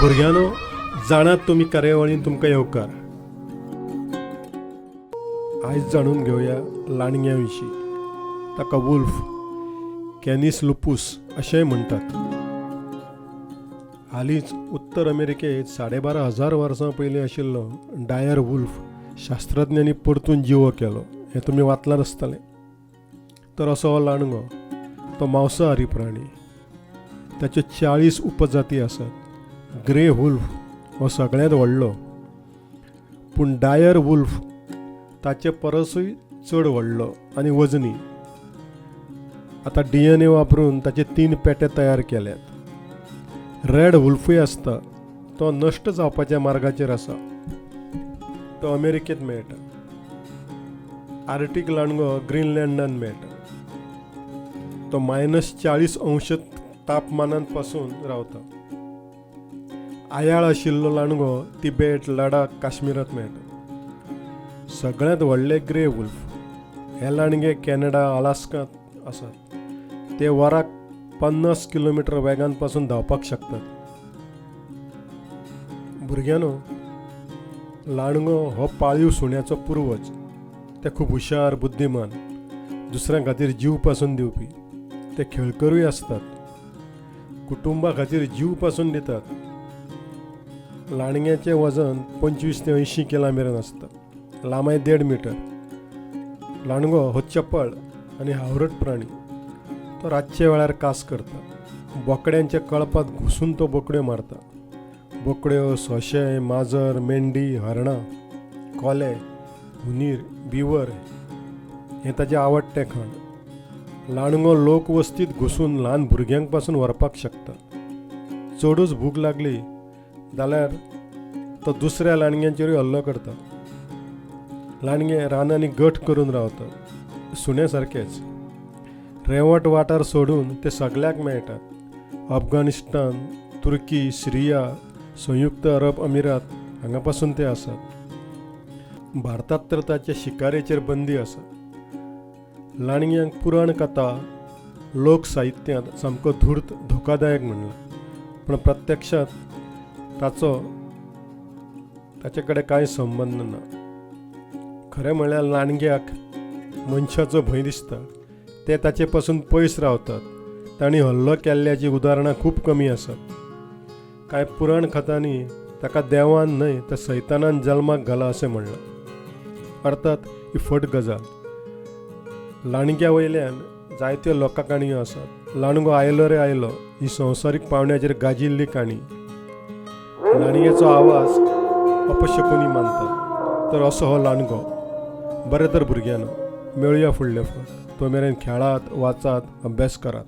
भुरग्यानो जाणात तुमी कार्यावळीन तुमकां येवकार आयज जाणून घेवया लाणग्या विशीं. ताका वुल्फ कॅनिस लुपूस अशेंय म्हणटात हालींच उत्तर अमेरिकेत साडेबारा हजार वर्सां पयलीं आशिल्लो डायर वुल्फ शास्त्रज्ञांनी परतून जिवो केलो. हें तुमी वाचलां आसतलें तर असो हो लाणगो तो मांसाहारी प्राणी. ताच्यो चाळीस उपजाती आसात. ग्रे वुल्फ हो सगळ्यांत व्हडलो पूण डायर वुल्फ ताचे परसूय चड व्हडलो आनी वजनी. आतां डी एन ए वापरून ताचे तीन पेटे तयार केल्यात. रेड वुल्फूय आसता तो नश्ट जावपाच्या मार्गाचेर आसा तो अमेरिकेंत मेळटा. आर्टीक लांडगो ग्रीनलँडान मेळटा. तो मायनस चाळीस अंश तापमानांत पासून रावता. आयाळ आशिल्लो लाणगो तिबेट लडाख काश्मीरांत मेळटा सगळ्यांत व्हडले ग्रे वुल्फ. हे लाणगे कॅनडा अलास्कांत आसात ते वराक पन्नास किलोमिटर वेगानपासून धांवपाक शकतात. भुरग्यानो लाणगो हो पाळीव सुण्याचो पुर्वज. ते खूब हुशार बुद्धिमान. दुसऱ्यां खातीर जीवपासून दिवपी. ते खेळकरूय आसतात कुटुंबा खातीर जीवपासून दितात. लांडग्याचे वजन पंचवीस ते अंयशीं किलां मेरेन आसता लांबाय देड मिटर. लांडगो हो चपळ आनी हावरट प्राणी. तो रातचे वेळार कास करता. बोकड्यांच्या कळपात घुसून तो बोकड्यो मारता. बोकड्यो सोंशे माजर मेंढी हरणां कोले हुनीर बिवर हें ताचें आवडटें खाण. लांडगो लोक वस्तीत घुसून ल्हान भुरग्यांकपासून व्हरपाक शकता. चडूच भूक लागली जाल्यार तो दुसऱ्या लाणग्यांचेरूय हल्लो करता. लांडगे रानांनी गट करून रावतात सुण्या सारकेच रेवट वाठार सोडून ते सगळ्याक मेळटात अफगाणिस्तान तुर्की सिरिया संयुक्त अरब अमिरात हांगा पासून ते आसात भारतांत तर ताचे शिकारेचेर बंदी आसा. लाणग्यांक पुराण कथा लोक साहित्यांत सामको धूर्त धोकादायक म्हणला. पूण प्रत्यक्षात ताचो ताचे कडेन कांय संबंद ना. खरें म्हळ्यार लाणग्याक मनशाचो भंय दिसता. ते ताचे पासून पयस रावतात. तांणी हल्लो केल्ल्याची उदाहरणां खूब कमी आसात कांय पुराण खतांनी ताका देवान न्हय तर सैतानान जल्माक घाला अशें म्हणलां. अर्थात ही फट गजाल. लाणग्या वयल्यान जायत्यो लोकां काणयो आसात लाणगो आयलो रे आयलो ही संवसारीक पावण्याचेर गाजिल्ली काणी. लाणग्याचो आवाज अपशकुनी मानतात. तर असो हो लाणगो बरें तर भुरग्यांनो मेळुया फुडले फावट तो मेरेन खेळात वाचात अभ्यास करात.